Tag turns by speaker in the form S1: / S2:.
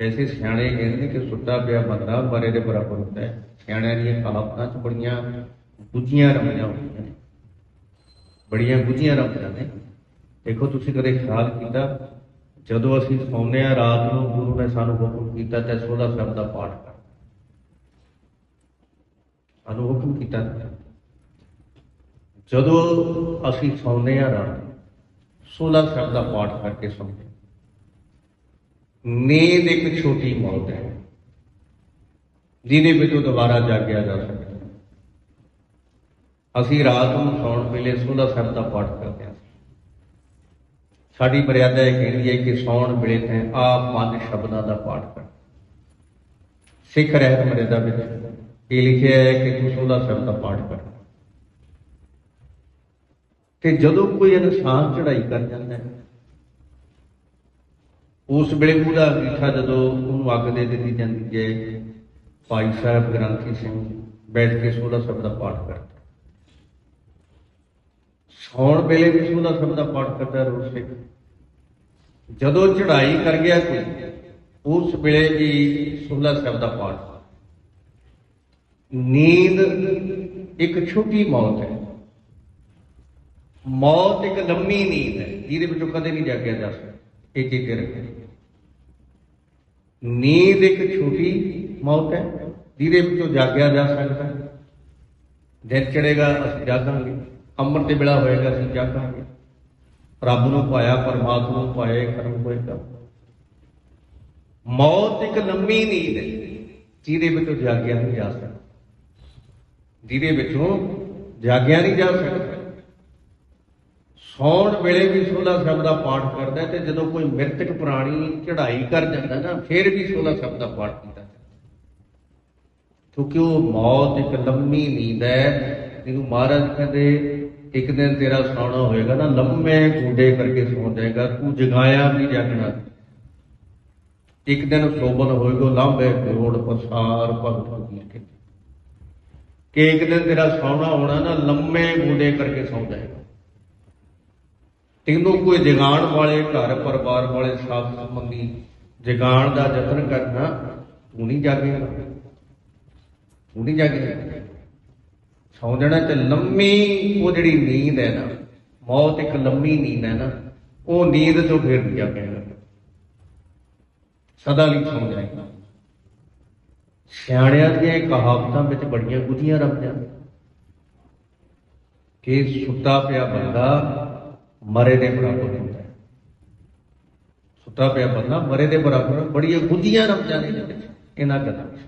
S1: ਵੈਸੇ ਸਿਆਣੇ ਕਹਿੰਦੇ ਨੇ ਕਿ ਸੁੱਤਾ ਪਿਆ ਬੰਦਾ ਮਰੇ ਦੇ ਬਰਾਬਰ ਹੁੰਦਾ ਹੈ। ਸਿਆਣਿਆਂ ਦੀਆਂ ਕਹਾਵਤਾਂ 'ਚ ਬੜੀਆਂ ਗੁੱਝੀਆਂ ਰਮੀਆਂ ਹੁੰਦੀਆਂ ਨੇ। ਬੜੀਆਂ ਗੁੱਝੀਆਂ ਰਮੀਆਂ ਨੇ। ਦੇਖੋ ਤੁਸੀਂ ਕਦੇ ਖਿਆਲ ਕੀਤਾ ਜਦੋਂ ਅਸੀਂ ਸੌਂਦੇ ਆ ਰਾਤ ਨੂੰ ਗੁਰੂ ਨੇ ਸਾਨੂੰ ਹੁਕਮ ਕੀਤਾ ਤੇ ਸੋਲਾ ਸਾਹਿਬ ਦਾ ਪਾਠ ਕਰ। ਸਾਨੂੰ ਹੁਕਮ ਕੀਤਾ। ਜਦੋਂ ਅਸੀਂ ਸੌਂਦੇ ਆ ਰਾਤ ਨੂੰ, ਸੋਲਾ ਸਾਹਿਬ ਦਾ ਪਾਠ ਕਰਕੇ ਸੌਂਦੇ ਨੀਂਦ ਇੱਕ ਛੋਟੀ ਮੌਤ ਹੈ। ਜਿਹਦੇ ਵਿੱਚੋਂ ਦੁਬਾਰਾ ਜਾਗਿਆ ਜਾ ਸਕਦਾ ਅਸੀਂ ਰਾਤ ਨੂੰ ਸੌਣ ਵੇਲੇ ਸੋਲਾ ਸਾਹਿਬ ਦਾ ਪਾਠ ਕਰਦੇ ਹਾਂ। ਸਾਡੀ ਮਰਿਆਦਾ ਇਹ ਕਹਿੰਦੀ ਹੈ ਕਿ ਸੌਣ ਵੇਲੇ ਤੈਂ ਆਪ ਪੰਜ ਸ਼ਬਦਾਂ ਦਾ ਪਾਠ ਕਰ ਸਿੱਖ ਰਹਿਤ ਮਰਿਆਦਾ ਵਿੱਚ ਇਹ ਲਿਖਿਆ ਹੈ ਕਿ ਤੂੰ ਸੋਲਾ ਸਾਹਿਬ ਦਾ ਪਾਠ ਕਰ। ਤੇ ਜਦੋਂ ਕੋਈ ਇਨਸਾਨ ਚੜ੍ਹਾਈ ਕਰ ਜਾਂਦਾ ਹੈ ਉਸ ਵੇਲੇ ਉਹਦਾ ਅੰਗੀਠਾ ਜਦੋਂ ਉਹਨੂੰ ਅੱਗ ਦੇ ਦਿੱਤੀ ਜਾਂਦੀ ਹੈ, ਭਾਈ ਸਾਹਿਬ ਗ੍ਰੰਥੀ ਸਿੰਘ ਬੈਠ ਕੇ ਸੋਲਾ ਸਾਹਿਬ ਦਾ ਪਾਠ ਕਰਦਾ। ਸੌਣ ਵੇਲੇ ਵੀ ਸੋਲਾ ਸਾਹਿਬ ਦਾ ਪਾਠ ਕਰਦਾ ਰੋਜ਼ ਸਿੱਖ ਜਦੋਂ ਚੜ੍ਹਾਈ ਕਰ ਗਿਆ ਕੋਈ ਉਸ ਵੇਲੇ ਵੀ ਸੋਲਾ ਸਾਹਿਬ ਦਾ ਪਾਠ। ਨੀਂਦ ਇੱਕ ਛੋਟੀ ਮੌਤ ਹੈ। ਮੌਤ ਇੱਕ ਲੰਮੀ ਨੀਂਦ ਹੈ, ਜਿਹਦੇ ਵਿੱਚੋਂ ਕਦੇ ਨਹੀਂ ਜਾਗਿਆ ਜਾ ਸਕਦਾ। ਇਹ ਚੀਜ਼ ਰੱਖੇ ਨੀਂਦ ਇੱਕ ਛੋਟੀ ਮੌਤ ਹੈ, ਜਿਹਦੇ ਵਿੱਚੋਂ ਜਾਗਿਆ ਜਾ ਸਕਦਾ ਹੈ। ਦਿਨ ਚੜੇਗਾ ਅਸੀਂ ਜਾਗਾਂਗੇ। ਅੰਮ੍ਰਿਤ ਦੇ ਵੇਲਾ ਹੋਏਗਾ, ਅਸੀਂ ਜਾਗਾਂਗੇ। ਰੱਬ ਨੂੰ ਪਾਇਆ, ਪਰਮਾਤਮਾ ਨੂੰ ਪਾਇਆ ਕਰਮ ਹੋਏਗਾ। ਮੌਤ ਇੱਕ ਲੰਮੀ ਨੀਂਦ ਹੈ, ਜਿਹਦੇ ਵਿੱਚੋਂ ਜਾਗਿਆ ਨਹੀਂ ਜਾ ਸਕਦਾ। ਜਿਹਦੇ ਵਿੱਚੋਂ ਜਾਗਿਆ ਨਹੀਂ ਜਾ ਸਕਦਾ। ਸੌਣ ਵੇਲੇ ਵੀ ਸੋਲਾ ਸਾਹਿਬ ਦਾ ਪਾਠ ਕਰਦਾ ਤੇ ਜਦੋਂ ਕੋਈ ਮ੍ਰਿਤਕ ਪ੍ਰਾਣੀ ਚੜ੍ਹਾਈ ਕਰ ਜਾਂਦਾ ਨਾ, ਫਿਰ ਵੀ ਸੋਲਾ ਸਾਹਿਬ ਦਾ ਪਾਠ ਕੀਤਾ ਕਿਉਂਕਿ ਉਹ ਮੌਤ ਇੱਕ ਲੰਮੀ ਨੀਂਦ ਹੈ ਜਿਹਨੂੰ ਮਹਾਰਾਜ ਕਹਿੰਦੇ, ਇੱਕ ਦਿਨ ਤੇਰਾ ਸੌਣਾ ਹੋਏਗਾ ਨਾ, ਲੰਮੇ ਗੂੰਡੇ ਕਰਕੇ ਸੌਂ ਜਾਏਗਾ, ਤੂੰ ਜਗਾਇਆ ਵੀ ਜਾਗਣਾ। ਇੱਕ ਦਿਨ ਸੋਬਨ ਹੋਏਗਾ ਲਾਂਬੇ ਕਰੋੜ ਪਸਾਰ ਭਗਤ ਫਕੀਰ ਕਿ ਇੱਕ ਦਿਨ ਤੇਰਾ ਸੌਣਾ ਹੋਣਾ ਨਾ, ਲੰਮੇ ਗੂੰਡੇ ਕਰਕੇ ਸੌਂ ਜਾਏਗਾ। ਤੈਨੂੰ ਕੋਈ ਜਗਾਣ ਵਾਲੇ, ਘਰ ਪਰਿਵਾਰ ਵਾਲੇ ਸਾਥ ਸੰਬੰਧੀ ਜਗਾਣ ਦਾ ਯਤਨ ਕਰਨਾ ਤੂੰ ਨਹੀਂ ਜਾਗੇਗਾ ਤੂੰ ਨਹੀਂ ਜਾਗੇਗਾ ਸੌਂ ਜਾਣਾ ਤੇ ਲੰਮੀ ਉਹ ਜਿਹੜੀ ਨੀਂਦ ਹੈ ਨਾ, ਮੌਤ ਇੱਕ ਲੰਮੀ ਨੀਂਦ ਹੈ ਨਾ, ਉਹ ਨੀਂਦ ਤੋਂ ਫਿਰ ਨਹੀਂ ਜਾਗੇਗਾ ਸਦਾ ਲਈ ਸੌਂ ਜਾਏਗਾ ਸਿਆਣਿਆਂ ਦੀਆਂ ਕਹਾਵਤਾਂ ਵਿੱਚ ਬੜੀਆਂ ਗੁੱਝੀਆਂ ਰੱਖਿਆ ਕਿ ਸੁੱਤਾ ਪਿਆ ਬੰਦਾ ਮਰੇ ਦੇ ਬਰਾਬਰ ਹੁੰਦਾ ਹੈ। ਸੁੱਤਾ ਪਿਆ ਬੰਦਾ ਮਰੇ ਦੇ ਬਰਾਬਰ, ਬੜੀਆਂ ਗੁੱਝੀਆਂ ਰੱਖਿਆ ਨੇ ਇਹਨਾਂ ਗੱਲਾਂ ਵਿੱਚ।